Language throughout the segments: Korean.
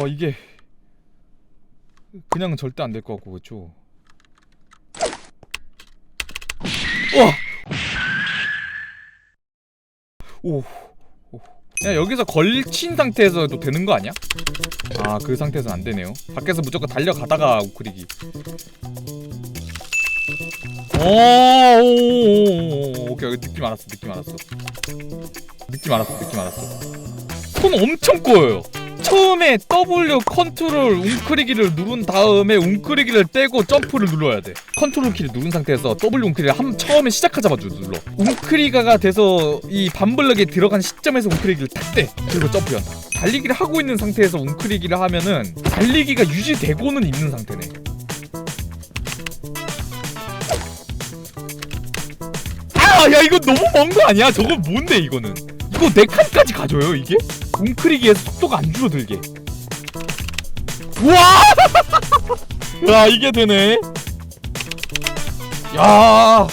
어 이게 그냥 절대 안 될 것 같고 그쵸? 와! 오, 오. 야 여기서 걸친 상태에서도 되는 거 아니야? 아 그 상태에서는 안 되네요. 밖에서 무조건 달려가다가 우크리기. 오, 오, 오케이. 느낌 알았어 느낌 알았어. 느낌 알았어 느낌 알았어. 손 엄청 꼬여요. 처음에 W 컨트롤 웅크리기를 누른 다음에 웅크리기를 떼고 점프를 눌러야 돼. 컨트롤 키를 누른 상태에서 W 웅크리기를 한 처음에 시작하자마자 눌러. 웅크리가가 돼서 이 반블럭에 들어간 시점에서 웅크리기를 딱 떼. 그리고 점프한다. 달리기를 하고 있는 상태에서 웅크리기를 하면은 달리기가 유지되고는 있는 상태네. 아, 야 이거 너무 먼 거 아니야? 저거 뭔데 이거는? 이거 네 칸까지 가져요 이게? 웅크리기에서 속도가 안 줄어들게. 우와! 야 이게 되네. 야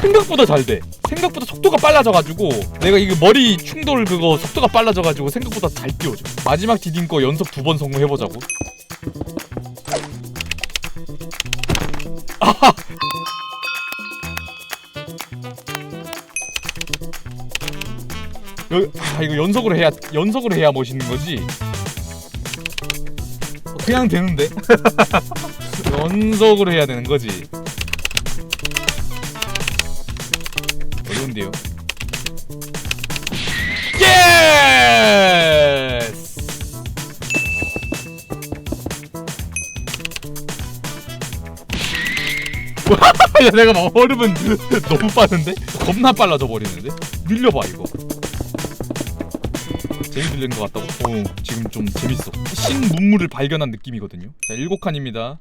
생각보다 잘 돼. 생각보다 속도가 빨라져가지고 내가 이거 머리 충돌 그거 속도가 빨라져가지고 생각보다 잘 뛰어져. 마지막 디딘 거 연속 두 번 성공해보자고. 아하! 여, 아 이거 연속으로 해야 연속으로 해야 멋있는 거지. 어, 그냥 되는데. 연속으로 해야 되는 거지. 어려운데요. 예스! 야 내가 막 얼음은 너무 빠른데? 겁나 빨라져 버리는데? 밀려봐 이거. 재미 들리는 것 같다고? 어 지금 좀 재밌어. 신문물을 발견한 느낌이거든요. 자 일곱 칸입니다.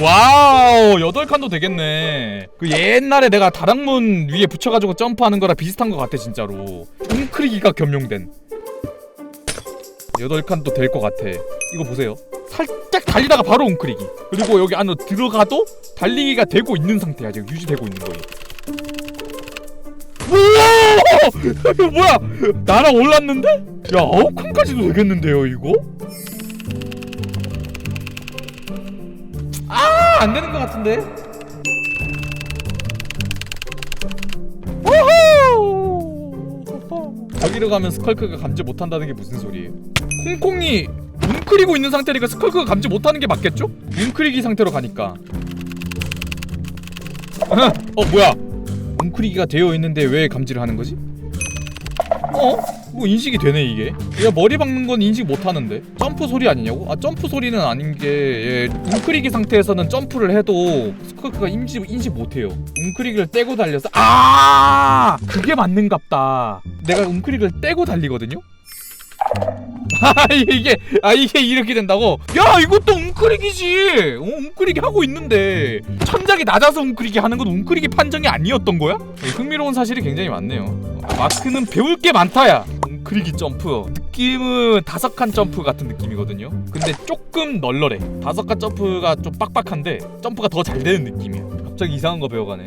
와우 여덟 칸도 되겠네. 그 옛날에 내가 다락문 위에 붙여가지고 점프하는 거랑 비슷한 것 같아 진짜로. 웅크리기가 겸용된. 여덟 칸도 될 것 같아. 이거 보세요. 살짝 달리다가 바로 웅크리기. 그리고 여기 안으로 들어가도 달리기가 되고 있는 상태야 지금 유지되고 있는 거예요 우와! 뭐야? 나랑 올랐는데? 야 아홉 칸까지도 되겠는데요 이거? 아 안 되는 것 같은데? 우후! 저기로 가면 스컬크가 감지 못한다는 게 무슨 소리예요? 콩콩이 웅크리고 있는 상태니까 스컬크가 감지 못하는 게 맞겠죠? 웅크리기 상태로 가니까 어 뭐야 웅크리기가 되어 있는데 왜 감지를 하는 거지? 어? 뭐 인식이 되네 이게 얘가 머리 박는 건 인식 못 하는데 점프 소리 아니냐고? 아 점프 소리는 아닌 게 얘, 웅크리기 상태에서는 점프를 해도 스커크가 인식, 인식 못 해요 웅크리기를 떼고 달려서 아 그게 맞는갑다 내가 웅크리기를 떼고 달리거든요? 아 이게 아 이게 이렇게 된다고? 야 이것도 웅크리기지. 어, 웅크리기 하고 있는데 천장이 낮아서 웅크리기 하는 건 웅크리기 판정이 아니었던 거야? 네, 흥미로운 사실이 굉장히 많네요. 마크는 배울 게 많다야. 웅크리기 점프 느낌은 다섯 칸 점프 같은 느낌이거든요. 근데 조금 널널해. 다섯 칸 점프가 좀 빡빡한데 점프가 더 잘 되는 느낌이야. 갑자기 이상한 거 배워가네.